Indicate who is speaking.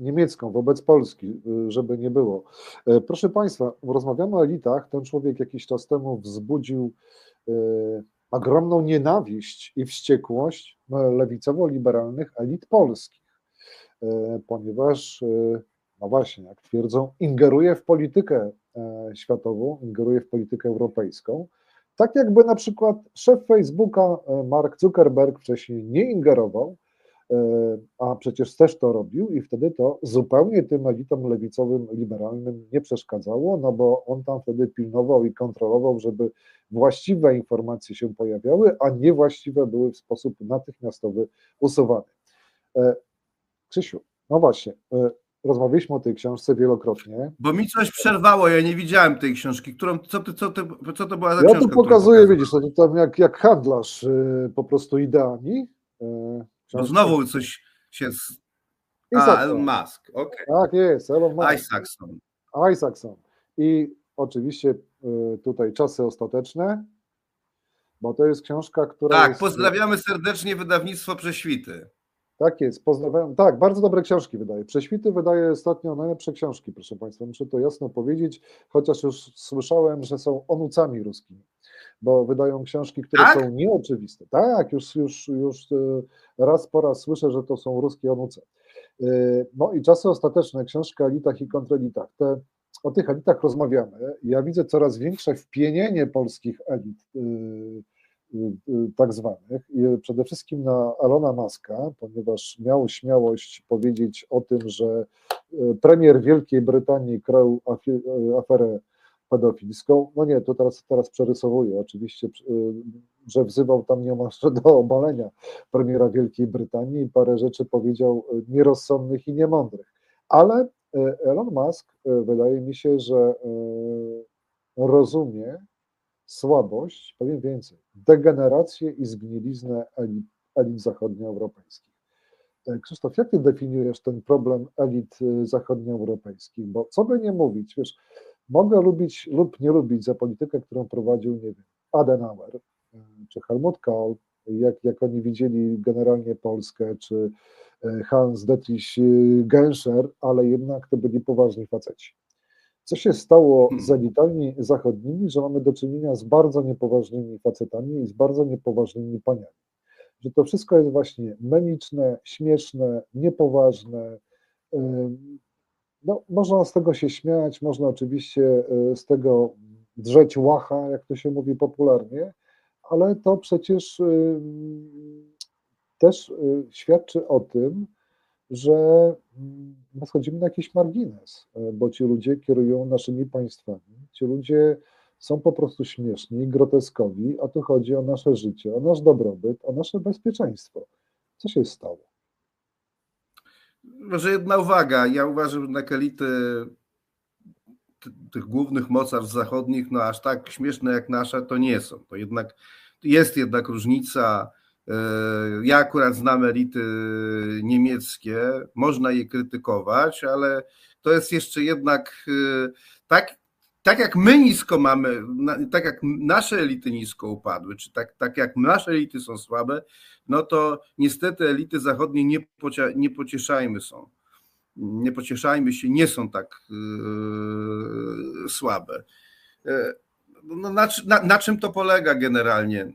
Speaker 1: niemiecką wobec Polski, żeby nie było. Proszę Państwa, rozmawiamy o elitach. Ten człowiek jakiś czas temu wzbudził ogromną nienawiść i wściekłość lewicowo-liberalnych elit polskich, ponieważ, no właśnie, jak twierdzą, ingeruje w politykę światową, ingeruje w politykę europejską. Tak jakby na przykład szef Facebooka Mark Zuckerberg wcześniej nie ingerował, E, a przecież też to robił i wtedy to zupełnie tym elitom lewicowym, liberalnym nie przeszkadzało, no bo on tam wtedy pilnował i kontrolował, żeby właściwe informacje się pojawiały, a niewłaściwe były w sposób natychmiastowy usuwane. E, Krzysiu, no właśnie, e, rozmawialiśmy o tej książce wielokrotnie.
Speaker 2: Bo mi coś przerwało, ja nie widziałem tej książki, którą, co, ty, co, ty, co to była za
Speaker 1: ja
Speaker 2: książka?
Speaker 1: Ja tu pokazuję, widzisz, to tam jak, jak handlarz po prostu ideami,
Speaker 2: no znowu coś się. A, Elon Musk. Okay.
Speaker 1: Tak jest, Elon Musk.
Speaker 2: Isaacson.
Speaker 1: Isaacson. I oczywiście y, tutaj czasy ostateczne, bo to jest książka, która.
Speaker 2: Tak,
Speaker 1: jest...
Speaker 2: pozdrawiamy serdecznie wydawnictwo Prześwity.
Speaker 1: Tak jest, pozdrawiam. Tak, bardzo dobre książki wydaje. Prześwity wydaje ostatnio najlepsze książki, proszę Państwa. Muszę to jasno powiedzieć, chociaż już słyszałem, że są onucami ruskimi bo wydają książki, które tak? są nieoczywiste. Tak, już, już, już e, raz po raz słyszę, że to są ruskie onuce. E, no i czasy ostateczne, książka o elitach i kontrelitach. Te, o tych elitach rozmawiamy. Ja widzę coraz większe wpienienie polskich elit e, tak zwanych, przede wszystkim na Elona Muska, ponieważ miał śmiałość powiedzieć o tym, że premier Wielkiej Brytanii krył aferę pedofilską. No nie, to teraz, teraz przerysowuję. Oczywiście, y, że wzywał tam niemalże do obalenia premiera Wielkiej Brytanii i parę rzeczy powiedział y, nierozsądnych i niemądrych. Ale y, Elon Musk wydaje mi się, że rozumie słabość, powiem więcej, degenerację i zgniliznę elit, elit zachodnioeuropejskich. Krzysztof, jak ty definiujesz ten problem elit zachodnioeuropejskich? Bo co by nie mówić, wiesz, Mogę lubić lub nie lubić za politykę, którą prowadził, nie wiem, Adenauer e, czy Helmut Kohl, jak, jak oni widzieli generalnie Polskę, czy e, Hans Dietrich Genscher, ale jednak to byli poważni faceci. Co się stało z hmm. elitami zachodnimi, że mamy do czynienia z bardzo niepoważnymi facetami i z bardzo niepoważnymi paniami. Że to wszystko jest właśnie memiczne, śmieszne, niepoważne, no, można z tego się śmiać, można oczywiście e, z tego drzeć łacha, jak to się mówi popularnie, ale to przecież e, też e, świadczy o tym, że mm, my schodzimy na jakiś margines, bo ci ludzie kierują naszymi państwami, ci ludzie są po prostu śmieszni, groteskowi, a tu chodzi o nasze życie, o nasz dobrobyt, o nasze bezpieczeństwo. Co się stało?
Speaker 2: Może jedna uwaga. Ja uważam, że jednak elity tych głównych mocarstw zachodnich, no aż tak śmieszne jak nasze, to nie są. To jednak jest jednak różnica. E, ja akurat znam elity niemieckie, można je krytykować, ale to jest jeszcze jednak e, tak, tak jak my nisko mamy, tak jak nasze elity nisko upadły, czy tak, tak jak nasze elity są słabe, no to niestety elity zachodnie nie, pocia, nie pocieszajmy są. Nie pocieszajmy się, nie są tak yy, słabe. Yy, no, na, na, na, czym to polega generalnie?